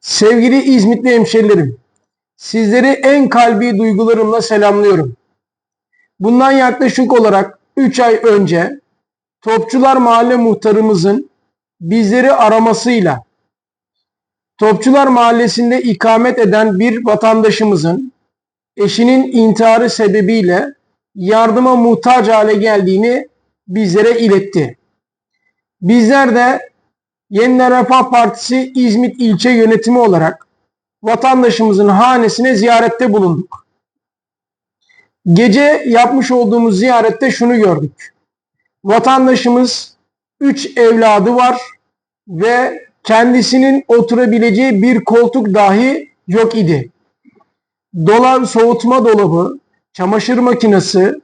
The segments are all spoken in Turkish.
Sevgili İzmitli hemşerilerim, sizleri en kalbi duygularımla selamlıyorum. Bundan yaklaşık olarak 3 ay önce Topçular Mahalle muhtarımızın bizleri aramasıyla Topçular Mahallesi'nde ikamet eden bir vatandaşımızın eşinin intiharı sebebiyle yardıma muhtaç hale geldiğini bizlere iletti. Bizler de Yeniden Refah Partisi İzmit İlçe Yönetimi olarak vatandaşımızın hanesine ziyarette bulunduk. Gece yapmış olduğumuz ziyarette şunu gördük. Vatandaşımız 3 evladı var ve kendisinin oturabileceği bir koltuk dahi yok idi. Dolap soğutma dolabı, çamaşır makinesi,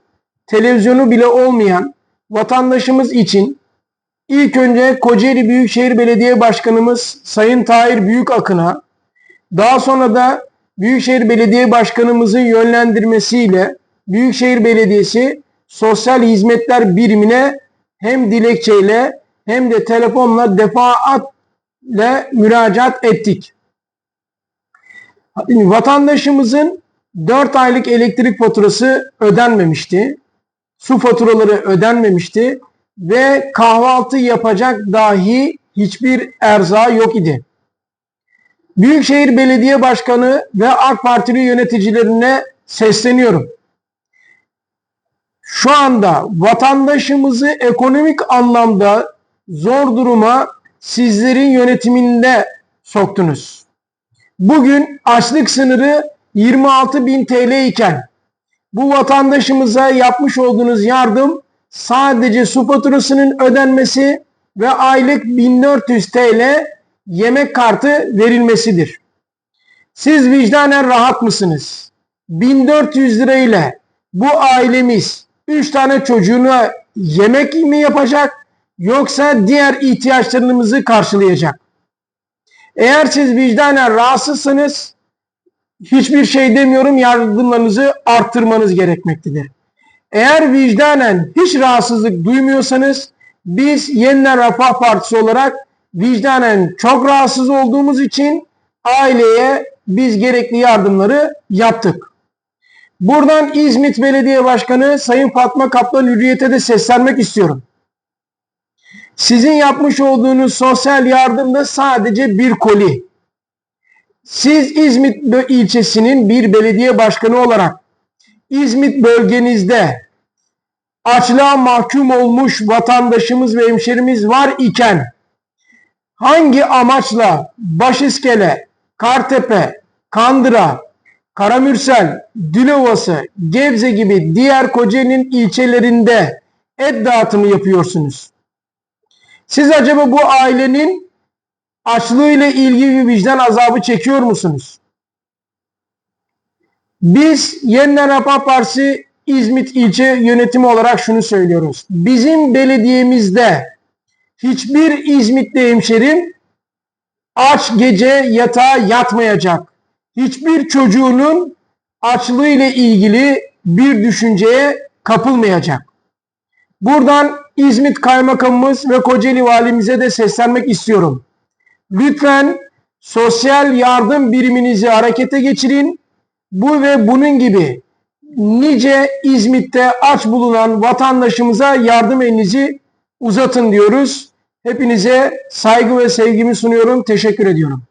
televizyonu bile olmayan vatandaşımız için İlk önce Kocaeli Büyükşehir Belediye Başkanımız Sayın Tahir Büyükakın'a, daha sonra da Büyükşehir Belediye Başkanımızın yönlendirmesiyle Büyükşehir Belediyesi Sosyal Hizmetler Birimine hem dilekçeyle hem de telefonla defaatle müracaat ettik. Vatandaşımızın 4 aylık elektrik faturası ödenmemişti. Su faturaları ödenmemişti ve kahvaltı yapacak dahi hiçbir erza yok idi. Büyükşehir Belediye Başkanı ve AK Partili yöneticilerine sesleniyorum. Şu anda vatandaşımızı ekonomik anlamda zor duruma sizlerin yönetiminde soktunuz. Bugün açlık sınırı 26 bin TL iken bu vatandaşımıza yapmış olduğunuz yardım sadece su faturasının ödenmesi ve aylık 1400 TL yemek kartı verilmesidir. Siz vicdanen rahat mısınız? 1400 lira ile bu ailemiz 3 tane çocuğuna yemek mi yapacak yoksa diğer ihtiyaçlarımızı karşılayacak? Eğer siz vicdanen rahatsızsınız hiçbir şey demiyorum yardımlarınızı arttırmanız gerekmektedir. Eğer vicdanen hiç rahatsızlık duymuyorsanız biz Yeniden Refah Partisi olarak vicdanen çok rahatsız olduğumuz için aileye biz gerekli yardımları yaptık. Buradan İzmit Belediye Başkanı Sayın Fatma Kaplan Hürriyet'e de seslenmek istiyorum. Sizin yapmış olduğunuz sosyal yardımda sadece bir koli. Siz İzmit ilçesinin bir belediye başkanı olarak İzmit bölgenizde açlığa mahkum olmuş vatandaşımız ve hemşerimiz var iken hangi amaçla Başiskele, Kartepe, Kandıra, Karamürsel, Dilovası, Gebze gibi diğer Kocaeli'nin ilçelerinde et dağıtımı yapıyorsunuz? Siz acaba bu ailenin açlığıyla ilgili bir vicdan azabı çekiyor musunuz? Biz Yeniden Refah Partisi İzmit ilçe yönetimi olarak şunu söylüyoruz. Bizim belediyemizde hiçbir İzmitli hemşerim aç gece yatağa yatmayacak. Hiçbir çocuğunun açlığı ile ilgili bir düşünceye kapılmayacak. Buradan İzmit Kaymakamımız ve Kocaeli Valimize de seslenmek istiyorum. Lütfen sosyal yardım biriminizi harekete geçirin. Bu ve bunun gibi nice İzmit'te aç bulunan vatandaşımıza yardım elinizi uzatın diyoruz. Hepinize saygı ve sevgimi sunuyorum. Teşekkür ediyorum.